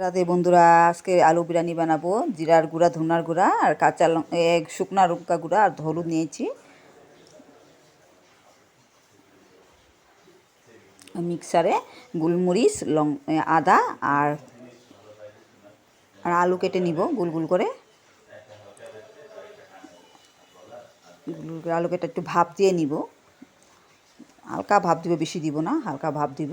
রাতে বন্ধুরা, আজকে আলু বিরিয়ানি বানাবো। জিরার গুঁড়া, ধনার গুঁড়া, আর কাঁচা এক শুকনা লঙ্কা গুঁড়া আর হলুদ নিয়েছি। মিক্সারে গোলমরিচ, লং আদা আর আর আলু কেটে নিব গোল গোল করে। গোল আলু কেটে একটু ভাপ দিয়ে নিব। হালকা ভাপ দিব, বেশি দিব না, হালকা ভাপ দিব।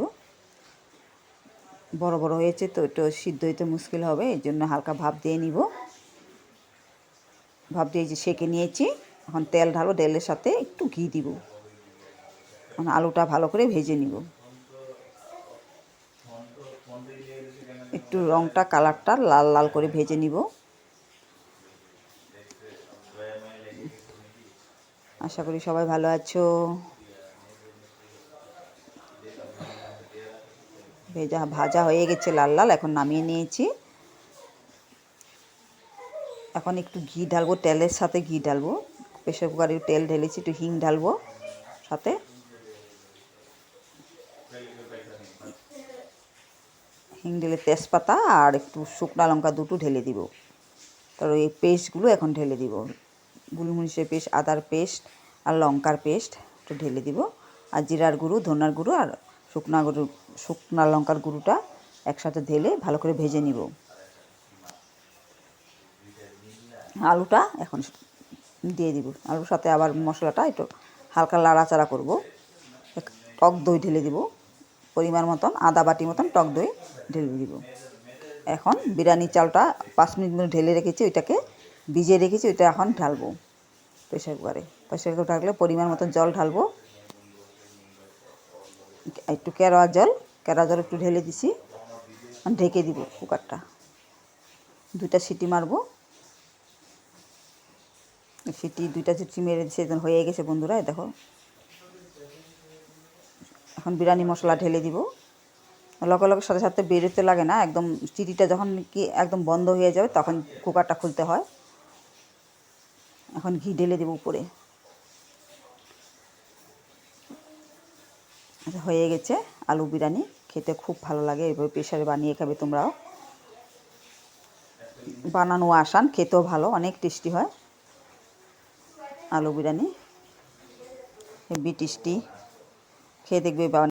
বড় বড় হয়েছে, তো একটু সিদ্ধ হইতে মুশকিল হবে, এই জন্য হালকা ভাপ দিয়ে নিব। ভাপ দিয়ে যে সেঁকে নিয়েছি, এখন তেল ঢালো তেলের সাথে একটু ঘি দিব। এখন আলুটা ভালো করে ভেজে নিব। একটু রংটা, কালারটা লাল লাল করে ভেজে নিব। আশা করি সবাই ভালো আছো। ভেজা ভাজা হয়ে গেছে লাল লাল, এখন নামিয়ে নিয়েছি। এখন একটু ঘি ঢালবো, তেলের সাথে ঘি ঢালবো। প্রেশার কুকারে তেল ঢেলেছি, একটু হিং ঢালবো সাথে। হিং ঢেলে তেজপাতা আর একটু শুকনো লঙ্কা দুটো ঢেলে দিব। তারপর এই পেস্টগুলো এখন ঢেলে দিব। গুলমরিচের পেস্ট, আদার পেস্ট আর লঙ্কার পেস্ট একটু ঢেলে দিব। আর জিরার গুঁড়ো, ধনার গুঁড়ো আর শুকনা গুঁড়ো শুকনা লঙ্কার গুঁড়োটা একসাথে ঢেলে ভালো করে ভেজে নিব। আলুটা এখন দিয়ে দিব। আলুর সাথে আবার মশলাটা একটু হালকা লাড়াচাড়া করব। টক দই ঢেলে দিব। পরিমাণ মতন, আদা বাটি মতন টক দই ঢেলে দিব। এখন বিরিয়ানি চালটা পাঁচ মিনিট মতো ঢেলে রেখেছি, ওইটাকে ভিজিয়ে রেখেছি, ওইটা এখন ঢালবো। প্রেশার কুকারে। প্রেশার কুকার ঢাকলে পরিমাণ মতন জল ঢালবো। একটু কেরোয়া জল কেরোয়া জল একটু ঢেলে দিছি। ঢেকে দিব কুকারটা। দুইটা সিটি মারবো। সিটি, দুইটা সিটি মেরে দিছে হয়ে গেছে বন্ধুরা দেখো। এখন বিরিয়ানি মশলা ঢেলে দিব। লগে লগে সাথে সাথে বেরোতে লাগে না, একদম চিটিটা যখন কি একদম বন্ধ হয়ে যাবে, তখন কুকারটা খুলতে হয়। এখন ঘি ঢেলে দেবো উপরে। হয়ে গেছে আলু বিরিয়ানি। খেতে খুব ভালো লাগে, এভাবে প্রেশারে বানিয়ে খাবে তোমরাও। বানানো আসান, খেতেও ভালো, অনেক টেস্টি হয় আলু বিরিয়ানি। Heavy tasty. খেয়ে দেখবে